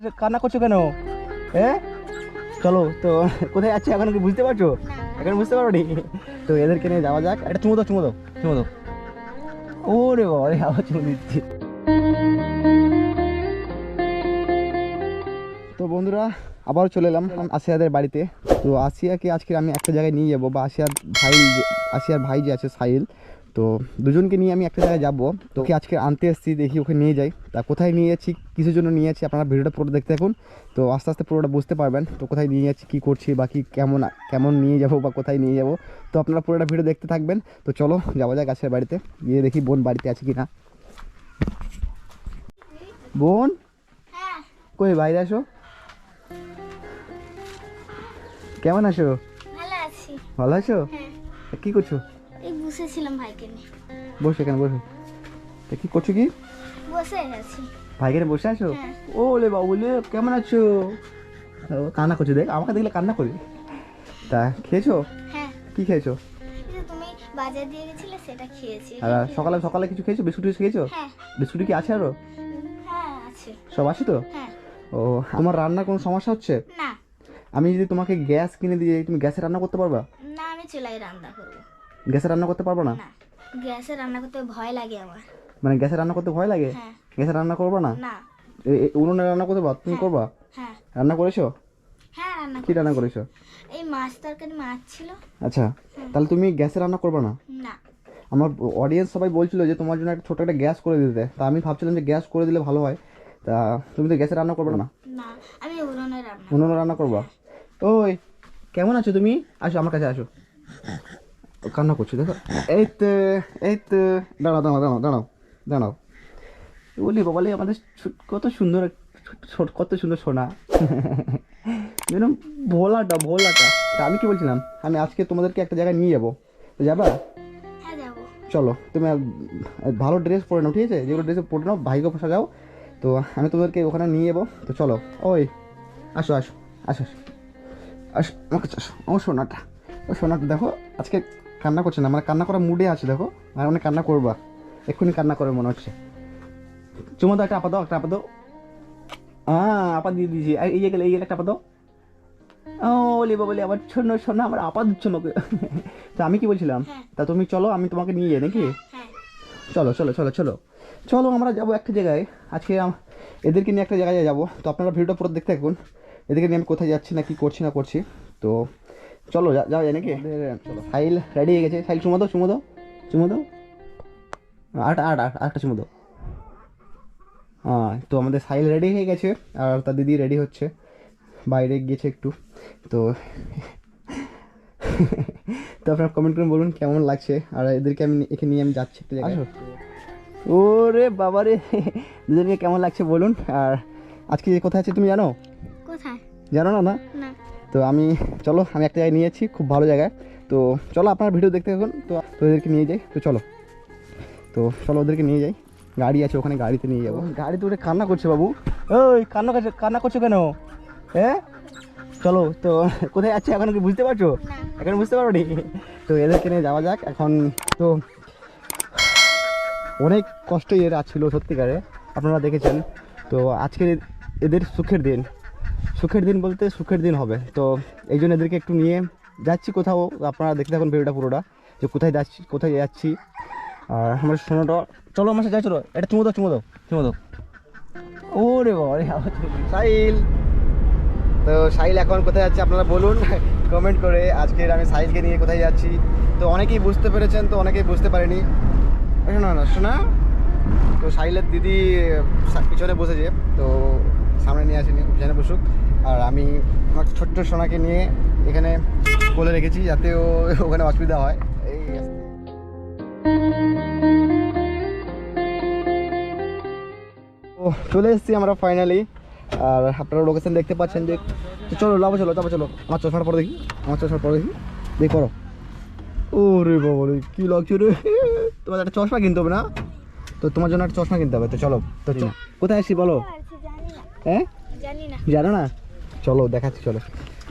কান্না করছ কেন? হ্যাঁ চলো তো কোথায় যাচ্ছে এখন কি বুঝতে পারছ? এখন বুঝতে পারো নি? তো এদেরকে নিয়ে যাওয়া যাক। এটা চুমো দাও চুমো দাও চুমো দাও। ওরে বাবা রে আবার চুমো দিচ্ছি। তো বন্ধুরা আবার চলে এলাম আসিয়াদের বাড়িতে। তো আসিয়াকে আজকে আমি একটা জায়গায় নিয়ে যাব বা আসিয়ার ভাই আসিয়ার ভাই যে আছে সাহিল তো দুজনকে নিয়ে আমি একটা জায়গায় যাব। তো ওকে আজকে আনতে এসেছি দেখি ওকে নিয়ে যাই। তা কোথায় নিয়ে যাচ্ছি কিসের জন্য নিয়ে যাচ্ছি আপনারা ভিডিওটা পুরো দেখতে থাকুন। তো আস্তে আস্তে পুরোটা বুঝতে পারবেন তো কোথায় নিয়ে যাচ্ছি কী করছি বা কী কেমন কেমন নিয়ে যাব বা কোথায় নিয়ে যাব। তো আপনারা পুরোটা ভিডিও দেখতে থাকবেন। তো চলো যাওয়া যাক গাছের বাড়িতে। গিয়ে দেখি বোন বাড়িতে আছে কি না বোন? হ্যাঁ। কই বাইরে আসো। কেমন আছো? ভালো আছি। ভালো আছো? হ্যাঁ। কি করছ? বসেছিলাম ভাইকে নিয়ে। বসে এখানে বসো। তা কি করছ কি? বসে আছি। ভাইকে নিয়ে বসে আছো? হ্যাঁ। ও লে বাবু লে কেমন আছো? কান্না করছ দেখ আমাকে দেখলে কান্না করি তা খেয়েছো? হ্যাঁ। কি খেয়েছো? তুমি বাজার দিয়ে গেছিলে সেটা খেয়েছি। আর সকালে সকালে কিছু খেয়েছো? বিস্কুট খেয়েছো? হ্যাঁ। বিস্কুট কি আছে আরও? হ্যাঁ আছে। সব আছে তো? হ্যাঁ। ও তোমার রান্নার কোনো সমস্যা হচ্ছে? না। আমি যদি তোমাকে গ্যাস কিনে দিয়ে তুমি গ্যাসে রান্না করতে পারবা? না আমি চুলাই রান্না করব। গ্যাসে রান্না করতে পারব না? গ্যাসে রান্না করতে ভয় লাগে আমার। মানে গ্যাসে রান্না করতে ভয় লাগে? হ্যাঁ। গ্যাসে রান্না করব না? উনুনে রান্না করতে পারো তুমি করবা? হ্যাঁ। রান্না করেছ? হ্যাঁ রান্না কি রান্না করেছ। এই মাছ তরকারি মাছ ছিল। আচ্ছা তাহলে তুমি গ্যাসে রান্না করবে না? না। আমার অডিয়েন্স সবাই বলছিল যে তোমার জন্য একটা ছোট একটা গ্যাস করে দিতে। তা আমি ভাবছিলাম যে গ্যাস করে দিলে ভালো হয়। তা তুমি তো গ্যাসে রান্না করবে না? না আমি উনুনে রান্না উনুনে রান্না করবা? ওই কেমন আছো তুমি? আসো আমার কাছে আসো। কান্না করছ দেখো। এই তো এই তো দাঁড়াও দাঁড়াও দাঁড়াও দাঁড়াও দাঁড়াও। বলি বাবালে আমাদের কত সুন্দর কত সুন্দর সোনা। যেন ভোলাটা ভোলাটা। তা আমি কি বলছিলাম? আমি আজকে তোমাদেরকে একটা জায়গায় নিয়ে যাব। তো যাবা? হ্যাঁ চলো তুমি ভালো ড্রেস পরে নাও ঠিক আছে? যেগুলো ড্রেস পরে নাও ভাইকে সাজাও তো আমি তোমাদেরকে ওখানে নিয়ে যাব। তো চলো ওই আসো আসো আসো আসো। আসো আমার কাছে আসো ও সোনাটা। ও সোনাটা দেখো আজকে কান্না করছে না মানে কান্না করার মুডে আছে দেখো। আর অনেক কান্না করবা। এক্ষুনি কান্না করে মনে হচ্ছে। চুমো দাও একটা আপা দাও একটা আপা দাও। হ্যাঁ আপা দিয়ে দিয়েছি। আর এই গেলে এই গেলে একটা আপা দাও। ও বলি বলি আমার শোনো শোনো আমার আপা দিচ্ছ আমাকে। তো আমি কি বলছিলাম? হ্যাঁ। তা তুমি চলো আমি তোমাকে নিয়ে যাই নাকি? হ্যাঁ চলো চলো চলো চলো। চলো আমরা যাব একটা জায়গায়। আজকে এদেরকে নিয়ে একটা জায়গায় যাব। তো আপনারা ভিডিওটা পুরো দেখতে থাকুন। এদেরকে নিয়ে আমি কোথায় যাচ্ছি না কি করছি না করছি। তো চলো যা- যাওয়া যায় নাকি চলো ফাইল রেডি হয়ে গেছে। ফাইল চুমো দাও চুমো দাও চুমো দাও। আট আট আট আটটা চুমো দাও। হ্যাঁ তো আমাদের সাইল রেডি হয়ে গেছে আর তার দিদি রেডি হচ্ছে। বাইরে গিয়েছে একটু তো তো আপনারা কমেন্ট করে বলুন কেমন লাগছে আর এদেরকে আমি এখানে নিয়ে আমি যাচ্ছি একটা জায়গায়। ওরে বাবা রে দুজনকে কেমন লাগছে বলুন আর আজকে কোথায় আছে তুমি জানো? কোথায়? জানো না? না। তো আমি চলো আমি একটা জায়গায় নিয়েছি খুব ভালো জায়গায়। তো চলো আপনার ভিডিও দেখতে থাকুন। তো তো এদেরকে নিয়ে যাই। তো চলো। তো চলো ওদেরকে নিয়ে যাই। গাড়ি আছে ওখানে গাড়িতে নিয়ে যাব। গাড়িতে উঠে কান্না করছে বাবু। ওই কান্না করছে কান্না করছ কেন? হ্যাঁ? চলো তো কোথায় যাচ্ছে এখন কি বুঝতে পারছ? এখন বুঝতে পারো নি? তো এদেরকে নিয়ে যাওয়া যাক। এখন তো অনেক কষ্ট এর ছিল সত্যিকারে। আপনারা দেখেছেন। তো আজকের এদের সুখের দিন। সুখের দিন বলতে সুখের দিন হবে। তো এই জন্য এদেরকে একটু নিয়ে যাচ্ছি কোথাও। আপনারা দেখতে থাকুন ভিডিওটা পুরোটা, যে কোথায় যাচ্ছি কোথায় যাচ্ছি। আর আমার শোনোটা চলো আমার সাথে চলো। এটা চুমো দাও চুমো দাও চুমো দাও। বাবা রে চলে সাহিল! তো সাহিল, এখন কোথায় যাচ্ছে আপনারা বলুন কমেন্ট করে। আজকের আমি সাহিলকে নিয়ে কোথায় যাচ্ছি। তো অনেকেই বুঝতে পেরেছেন, তো অনেকেই বুঝতে পারেনি। শোনা না শোনা। তো সাহিলের দিদি, পিছনে বসেছে, তো সামনে নিয়ে আসেনি পিছনে বসুক। আর আমি আমার ছোট্ট সোনাকে নিয়ে এখানে বলে রেখেছি যাতে ও ওখানে অসুবিধা হয়। এই তো চলে এসেছি আমরা ফাইনালি আর আপনারা লোকেশন দেখতে পাচ্ছেন যে চলো লাভ চলো তারপর চলো। আমার চশমাটা পরে দেখি। আমার চশমা পরে দেখি। দেখি করো ও রে বাবা রে কী লাগছে রে। তোমার একটা চশমা কিনতে হবে না? তো তোমার জন্য একটা চশমা কিনতে হবে। তো চলো তো। কোথায় আসছি বলো? হ্যাঁ? জানো না। চলো দেখাচ্ছি চলো।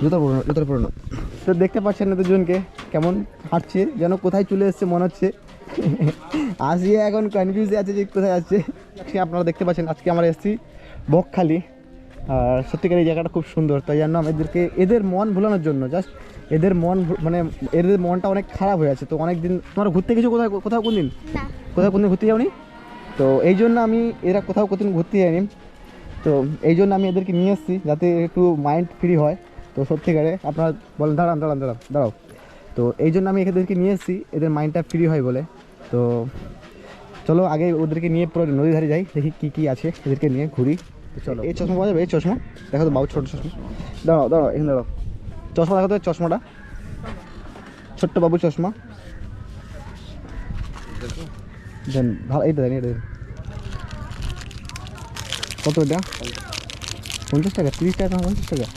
জুতো পুরনো জুতোর পুরনো তো দেখতে পাচ্ছেন না দুজনকে কেমন হাঁটছে যেন কোথায় চলে এসছে মনে হচ্ছে। আসিয়া এখন কনফিউজে আছে যে কোথায় আজকে আপনারা দেখতে পাচ্ছেন আজকে আমরা এসেছি বকখালি। আর সত্যিকার এই জায়গাটা খুব সুন্দর তাই জন্য আমি এদেরকে এদের মন ভোলানোর জন্য জাস্ট এদের মন মানে এদের মনটা অনেক খারাপ হয়ে আছে। তো অনেক দিন তোমরা ঘুরতে গেছো কোথাও কোথাও কোন দিন না। কোথাও কোনদিন ঘুরতে যাওনি? তো এই জন্য আমি এরা কোথাও কোথাও ঘুরতে যাইনি তো এই জন্য আমি এদেরকে নিয়ে এসেছি যাতে একটু মাইন্ড ফ্রি হয়। তো সত্যিকারে আপনারা বলেন দাঁড়ান দাঁড়ান দাঁড়ান দাঁড়াও। তো এই জন্য আমি এদেরকে নিয়ে এসেছি এদের মাইন্ডটা ফ্রি হয় বলে। তো চলো আগে ওদেরকে নিয়ে পুরো নদী ধারে যাই দেখি কী কী আছে এদেরকে নিয়ে ঘুরি। তো চলো। এই চশমা পাওয়া যাবে এই চশমা। দেখো তো বাবু ছোটো চশমা। দাঁড়াও দাঁড়াও এখানে দাঁড়াও। চশমা দেখো তো চশমাটা। ছোট্ট বাবু চশমা। দেন ভালো এইটা দেন এটা দেন। কত এটা? পঞ্চাশ টাকা তিরিশ টাকা পঞ্চাশ টাকা।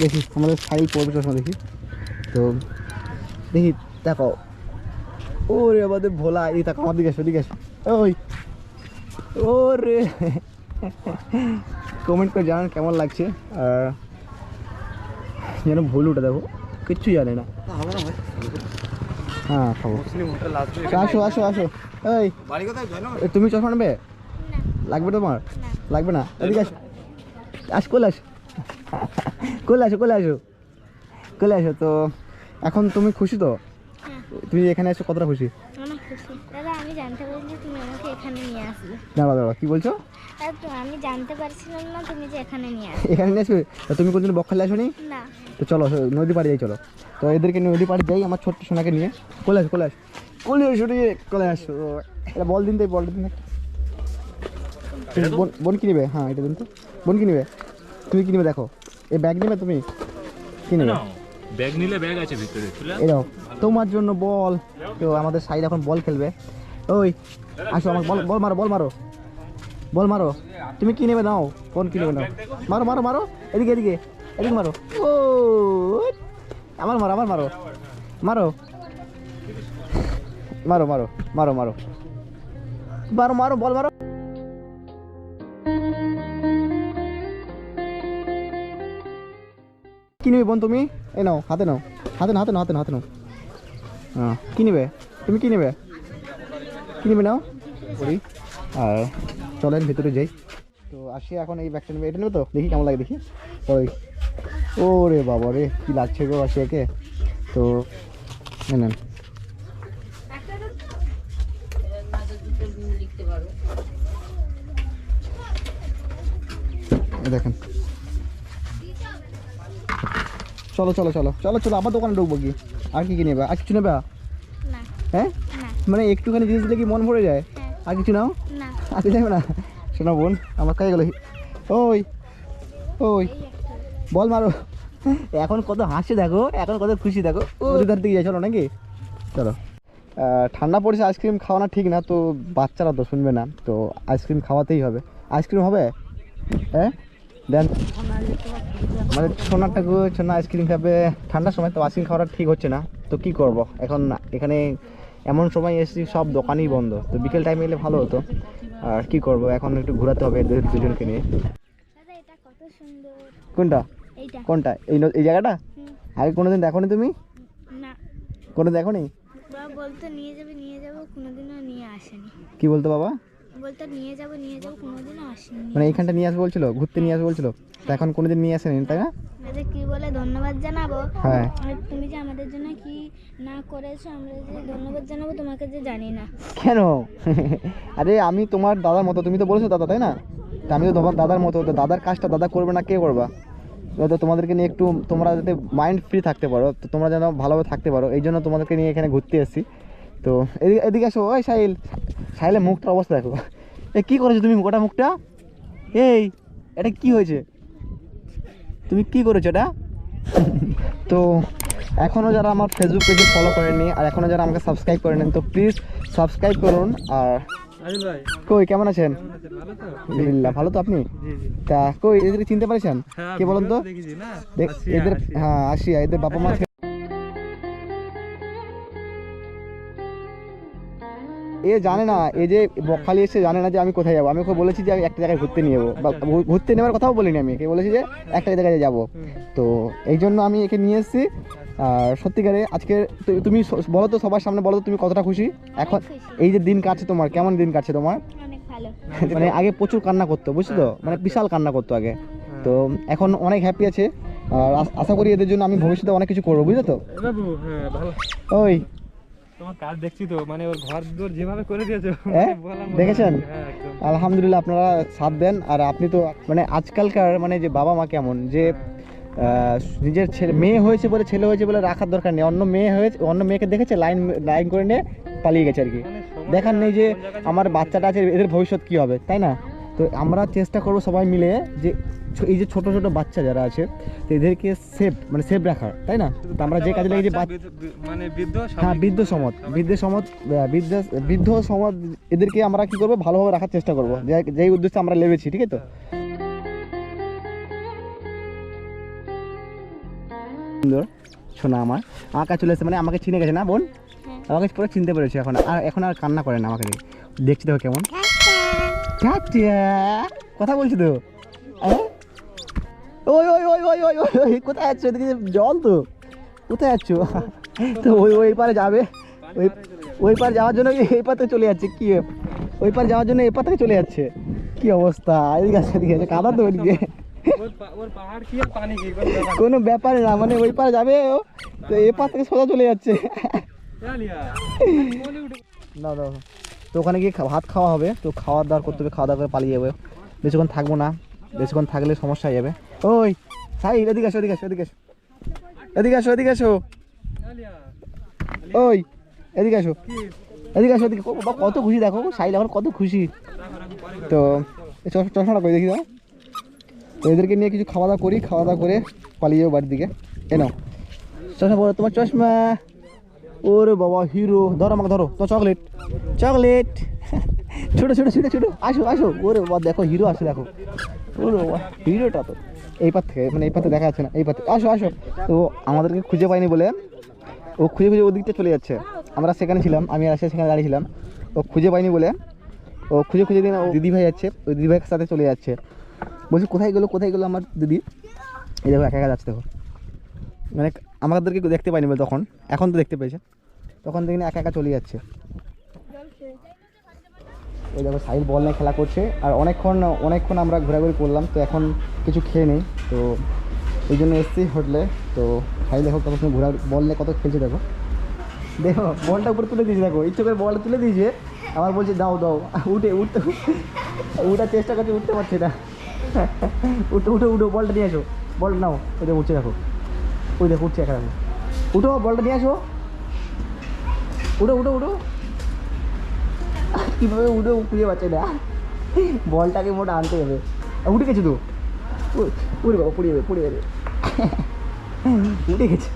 দেখি আমাদের শাড়ি পড়বে চশমা দেখি। তো দেখি দেখো ওরে আমাদের ভোলা এই দেখো আমার দিকে আসো দিকে আসো। ওই ওরে। কমেন্ট করে জানান কেমন লাগছে। আর যেন ভুল উঠে দেখো কিচ্ছু জানে না। হ্যাঁ খাব। আসো আসো আসো। এই এ, তুমি চশমা নেবে? না। লাগবে তোমার? না। লাগবে না? এদিকে আসো। আস কোলে আসো। কোলে আসো কোলে আসো। কোলে আসো তো। এখন তুমি খুশি তো? হ্যাঁ। তুমি এখানে এসে কতটা খুশি? দাদা আমি জানতে পারিনি তুমি আমাকে এখানে নিয়ে আসবে দাঁড়া দাঁড়া কি বলছো? তো আমি জানতে পারছিলাম না তুমি যে এখানে নিয়ে আসবে এখানে নিয়ে আসবে? তুমি কোনদিন বকখালি আসো না। তো চলো নদী পাড়ে যাই চলো। তো এদেরকে নদী পাড়ে যাই আমার ছোট্ট সোনাকে নিয়ে। কোলে আসো কোলে আসো। কোলে রে কোলে আসো। এটা বল দিন তো বলটা দিন বোন বোন কি হ্যাঁ এটা দিন তো। বোন কি নেবে? তুমি কি নেবে দেখো। এই ব্যাগ নেবে তুমি? কি নেবে? ব্যাগ নিলে ব্যাগ আছে ভিতরে এই তোমার জন্য বল। তো আমাদের সাইড এখন বল খেলবে। ওই আসো আমার বল বল মারো বল মারো। বল মারো। তুমি কি নেবে নাও? কোন কি নেবে নাও? মারো মারো মারো। এদিকে এদিকে। এদিকে মারো। ও আমার মারো আমার মারো। মারো। মারো মারো মারো মারো। মারো মারো বল মারো। কি নেবে বোন তুমি? এই নাও হাতে নাও হাতে নাও হাতে নাও হাতে নাও হাতে নাও। হ্যাঁ কী নেবে? তুমি কি নেবে? কী নেবে নাও? করি। আর চলেন ভিতরে যাই। তো আসি এখন এই ব্যাগটা নেবে। এটা নেবে তো? দেখি কেমন লাগে দেখি। ওই ও রে বাবা রে কী লাগছে গো আসি একে। তো এই নেন এই দেখেন। চলো চলো চলো চলো চলো আবার দোকানে ঢুকবো কি আর কি কি নেবে? আর কিছু নেবে? হ্যাঁ? মানে একটুখানি জিনিস দিলে কি মন ভরে যায়? হ্যাঁ। আর কিছু নাও? না। আর কিছু না? শোনো বোন আমার কাছে গেলো ওই ওই। বল মারো। এখন কত হাসি দেখো এখন কত খুশি দেখো। ওদের দিকে যাই চলো নাকি? চলো। ঠান্ডা পড়েছে আইসক্রিম খাওয়ানো ঠিক না তো বাচ্চারা তো শুনবে না তো আইসক্রিম খাওয়াতেই হবে। আইসক্রিম হবে? হ্যাঁ? দেন। আমাদের সোনারটাকে সোনা আইসক্রিম খাবে ঠান্ডার সময় তো আইসক্রিম খাওয়াটা ঠিক হচ্ছে না তো কি করব? এখন এখানে এমন সময় এসেছি সব দোকানই বন্ধ তো বিকেল টাইমে এলে ভালো হতো। আর কি করব এখন একটু ঘোরাতে হবে দুজনকে নিয়ে। কোনটা? কোনটা? এই এই জায়গাটা? আগে কোনোদিন দেখো নি তুমি? না। কোনো দেখো নি বলতো নিয়ে যাবে নিয়ে যাব কোনোদিনও নিয়ে আসেনি। কি বলতো বাবা? বলতো নিয়ে যাব নিয়ে যাব কোনোদিনও আসেনি। মানে এইখানটা নিয়ে আসবে বলছিল ঘুরতে নিয়ে আসবে বলছিল? তো এখন কোনোদিন নিয়ে আসেনি তাই না? দাদা কি বলে ধন্যবাদ জানাব। হ্যাঁ। তুমি যে আমাদের জন্য কি না করেছ আমরা যে ধন্যবাদ জানাব তোমাকে যে জানি না। কেন? আরে আমি তোমার দাদার মতো তুমি তো বলেছ দাদা তাই না? আমি তো তোমার দাদার মতো দাদার কাজটা দাদা করবে না কে করবা? তো তোমাদেরকে নিয়ে একটু তোমরা যাতে মাইন্ড ফ্রি থাকতে পারো, তো তোমরা যেন ভালোভাবে থাকতে পারো, এই জন্য তোমাদেরকে নিয়ে এখানে ঘুরতে এসেছি। তো এদিকে এদিকে আসো, ওই সাহিল সাহিলের মুখটার অবস্থা দেখো। এ, কী করেছ তুমি গোটা মুখটা? এই, এটা কি হয়েছে? তুমি কি করেছ এটা? তো এখনও যারা আমার ফেসবুক পেজে ফলো করেনি আর এখনও যারা আমাকে সাবস্ক্রাইব করেনি তো প্লিজ সাবস্ক্রাইব করুন, আর কই কেমন আছেন? আলহামদুলিল্লাহ ভালো তো আপনি? তা কই এদের চিনতে পারছেন? হ্যাঁ কে বলুন তো? এদের হ্যাঁ আসিয়া এদের বাবা মা এ জানে না এই যে বকখালি এসে জানে না যে আমি কোথায় যাব। আমি ওকে বলেছি যে আমি একটা জায়গায় ঘুরতে নিয়ে যাব। বা ঘুরতে নেওয়ার কথাও বলিনি আমি। একে বলেছি যে একটা জায়গায় যাব। তো এই জন্য আমি একে নিয়ে এসেছি। আর সত্যিকারে আজকে তুমি বলো তো সবার সামনে বলো তো তুমি কতটা খুশি? এখন এই যে দিন কাটছে তোমার কেমন দিন কাটছে তোমার? অনেক ভালো। ভালো মানে আগে প্রচুর কান্না করতো বুঝছ তো? মানে বিশাল কান্না করতো আগে। তো এখন অনেক হ্যাপি আছে। আর আশা করি এদের জন্য আমি ভবিষ্যতে অনেক কিছু করব বুঝলো তো? হ্যাঁ ভালো। ওই। কাজ দেখছি তো মানে ওর ঘর দোর যেভাবে করে দিয়েছ হ্যাঁ? মানে দেখেছেন? হ্যাঁ। আলহামদুলিল্লাহ আপনারা সাথ দেন। আর আপনি তো মানে আজকালকার মানে যে বাবা মা কেমন যে নিজের ছেলে মেয়ে হয়েছে বলে ছেলে হয়েছে বলে রাখার দরকার নেই। অন্য মেয়ে হয়েছে অন্য মেয়েকে দেখেছে লাইন লাইন করে নিয়ে পালিয়ে গেছে আর কি। মানে দেখার নেই যে আমার বাচ্চাটা আছে এদের ভবিষ্যৎ কী হবে তাই না? তো আমরা চেষ্টা করব সবাই মিলে যে এই যে ছোট ছোট বাচ্চা যারা আছে তো এদেরকে সেফ মানে সেফ রাখার তাই না? তো আমরা যে কাজে লাগি যে মানে বৃদ্ধ হ্যাঁ বৃদ্ধ সমাজ। বৃদ্ধ সমাজ আহ, বৃদ্ধ বৃদ্ধ সমাজ এদেরকে আমরা কি করব? ভালোভাবে রাখার চেষ্টা করব। যে- যেই উদ্দেশ্যে আমরা লেবেছি ঠিক আছে তো সুন্দর শোনা আমার। কাছে চলে এসেছে মানে আমাকে চিনে গেছে না বোন? হ্যাঁ। আমাকে পুরো চিনতে পেরেছে এখন। আর এখন আর কান্না করে না আমাকে দেখে। দেখছি দেখো কেমন। কথা বলছি তো। হ্যাঁ? ওই ওই ওই ওই ওই ওই ওই কোথায় যাচ্ছ? এদিকে জল তো। কোথায় যাচ্ছ? তো ওই ওই পারে যাবে। ওই ওই পার যাওয়ার জন্য এই থেকে চলে যাচ্ছে। কি ওই পার যাওয়ার জন্য এই পার থেকে চলে যাচ্ছে। কি অবস্থা? এদিকে আছে এদিকে আছে। কাদা তো ওইদিকে। কোনো ব্যাপার না মানে ওই পার যাবে ও। তো এ পার থেকে সোজা চলে যাচ্ছে। না, দাও তো ওখানে গিয়ে ভাত খাওয়া হবে। তো খাওয়া দাওয়া করতে হবে খাওয়া দাওয়া করে পালিয়ে যাবে। বেশিক্ষণ থাকব না। বেশিক্ষণ থাকলে সমস্যা হয়ে যাবে। ওই সাই এদিকে আসো এদিকে আসো এদিকে আসো এদিকে আসো এদিকে আসো ওই এদিকে আসো এদিকে আসো এদিকে কত খুশি দেখো সাইল এখন কত খুশি। তো চশমাটা করে দেখি দাও। তো এদেরকে নিয়ে কিছু খাওয়া দাওয়া করি, খাওয়া দাওয়া করে পালিয়ে যাব বাড়ির দিকে। কেন চশমা পরো, তোমার চশমা। ওরে বাবা, হিরো। ধরো আমাকে, ধরো। তো চকলেট চকলেট ছোটো ছোটো ছোটো ছোটো। আসো আসো। ওরে বাবা, দেখো, হিরো আসো, দেখো। ওরে বাবা, হিরোটা তো। এই পার থেকে মানে এই থেকে দেখা যাচ্ছে না, এই থেকে আসো আসো। তো আমাদেরকে খুঁজে পাইনি বলে ও খুঁজে খুঁজে ওদিকটা চলে যাচ্ছে। আমরা সেখানে ছিলাম, আমি আর সেখানে দাঁড়িয়েছিলাম ও খুঁজে পাইনি বলে, ও খুঁজে খুঁজে দিন ও দিদি ভাই যাচ্ছে। ওই দিদি ভাইয়ের সাথে চলে যাচ্ছে। বলছি, কোথায় গেলো কোথায় গেলো আমার দিদি? এই দেখো, একা একা যাচ্ছে দেখো। মানে আমাদেরকে দেখতে পাইনি বলে তখন, এখন তো দেখতে পেয়েছে। তখন দেখিনি একা একা চলে যাচ্ছে। ওই দেখো সাইল বল নিয়ে খেলা করছে, আর অনেকক্ষণ অনেকক্ষণ আমরা ঘোরাঘুরি করলাম, তো এখন কিছু খেয়ে নেই, তো এই জন্য এসছি হোটেলে। তো সাইল দেখো কত ঘোরা, বল নিয়ে কত খেলছে দেখো। দেখো, বলটা উপরে তুলে দিয়েছে, দেখো, ইচ্ছে করে বলটা তুলে দিয়েছে। আমার বলছে, দাও দাও। উঠে, উঠতে উঠার চেষ্টা করছে, উঠতে পারছে না। উঠে উঠে, উঠো, বলটা নিয়ে আসো। বল নাও, ওই দেখো উঠছে দেখো। ওই দেখো, উঠছে একা উঠো, বলটা নিয়ে আসো। উঠো উঠো উঠো। কীভাবে উঠো খুঁজে পাচ্ছে না? বলটাকে মোটা আনতে হবে। উঠে গেছে তো? উ- উড়ে বাবা পড়ে যাবে পড়ে যাবে উঠে গেছে,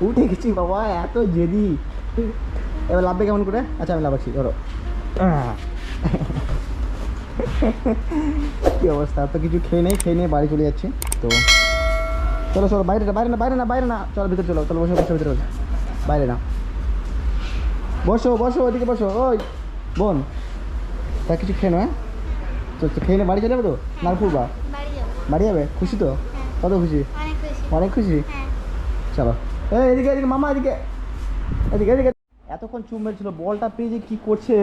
উঠে গেছি বাবা, এত জেদি। এবার লাভবে কেমন করে? আচ্ছা আমি লাভাচ্ছি ধরো। আহ। কি অবস্থা? তো কিছু খেয়ে নেই খেয়ে নিয়ে বাড়ি চলে যাচ্ছি। তো চলো চলো বাইরে বাইরে না বাইরে না বাইরে না। চলো ভিতরে চলো চলো বসো বসো ভিতরে বসো। বাইরে না। বসো বসো ওদিকে বসো। ওই বোন তা কিছু খেয়ে নো হ্যাঁ? তো খেয়ে নে বাড়ি চলে যাবে তো? নারপুর বা বাড়ি যাবে। খুশি তো? কত খুশি? অনেক খুশি। হ্যাঁ। চলো। এই এদিকে এদিকে মামা এদিকে। এদিকে এদিকে। এতক্ষণ চুপ মেরেছিল বলটা পেয়ে যে কী করছে?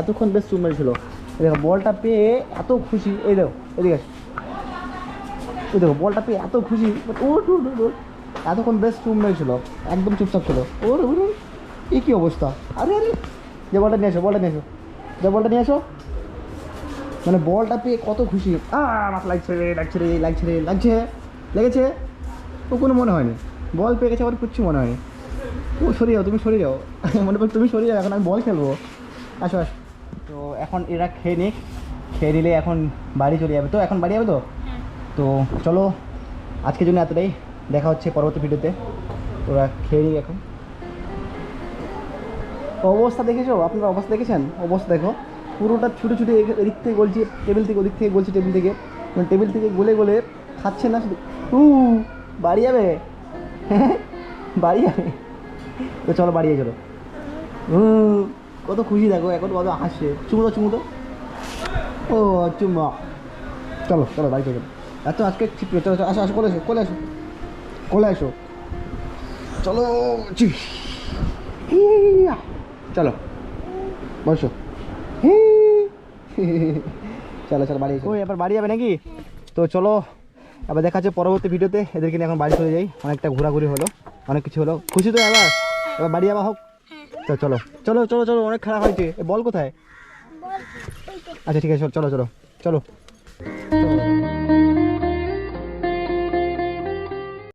এতক্ষণ বেশ চুপ মেরেছিল দেখো বলটা পেয়ে এত খুশি। এই দেখো এদিকে আসো। এই দেখো বলটা পেয়ে এত খুশি। উঠ, উঠ। এতক্ষণ বেশ চুপ মেরেছিল একদম চুপচাপ ছিল। ওর। এই কী অবস্থা? আরে আরে। যে বলটা নিয়ে এসো বলটা নিয়ে এসো যে বলটা নিয়ে এসো মানে বলটা পেয়ে কত খুশি। আমার লাগছে রে লাগছে রে লাগছে রে লাগছে। লেগেছে? ও কোনো মনে হয়নি। বল পেয়ে গেছে আমার কিচ্ছু মনে হয়নি। ও সরে যাও তুমি সরে যাও। মনে করো তুমি সরে যাও এখন আমি বল খেলব। আসো আসো। তো এখন এরা খেয়ে নিক। খেয়ে নিলে এখন বাড়ি চলে যাবে। তো এখন বাড়ি যাবে তো? হ্যাঁ। তো চলো আজকের জন্য এতটাই। দেখা হচ্ছে পরবর্তী ভিডিওতে। ওরা খেয়ে নিক এখন। অবস্থা দেখেছ? আপনারা অবস্থা দেখেছেন? অবস্থা দেখো। পুরোটা ছুটে ছুটে এদিক থেকে গলছি টেবিল থেকে ওদিক থেকে গলছি টেবিল থেকে। মানে টেবিল থেকে গলে গলে খাচ্ছে না শুধু। উ বাড়ি যাবে? বাড়ি যাবে। তো চলো বাড়ি যাই চলো। হুম কত খুশি দেখো এখন কত হাসছে। চুমুটো চুমুটো ও চুমা চলো চলো বাড়িতে চলো। এত আজকে ঠিক চলো আসো আসো, কলে এসো কলে এসো। কলে এসো। চলো চলো, বসো। চলো চলো, বাড়ি ও এবার বাড়ি যাবে নাকি? তো চলো, এবার দেখা যাচ্ছে পরবর্তী ভিডিওতে। এদেরকে নিয়ে এখন বাড়ি চলে যাই। অনেকটা ঘোরাঘুরি হলো, অনেক কিছু হলো। খুশি তো এবার? এবার বাড়ি যাওয়া হোক। তো চলো চলো চলো চলো অনেক খারাপ হয়েছে। বল কোথায়? আচ্ছা ঠিক আছে চলো চলো চলো চলো।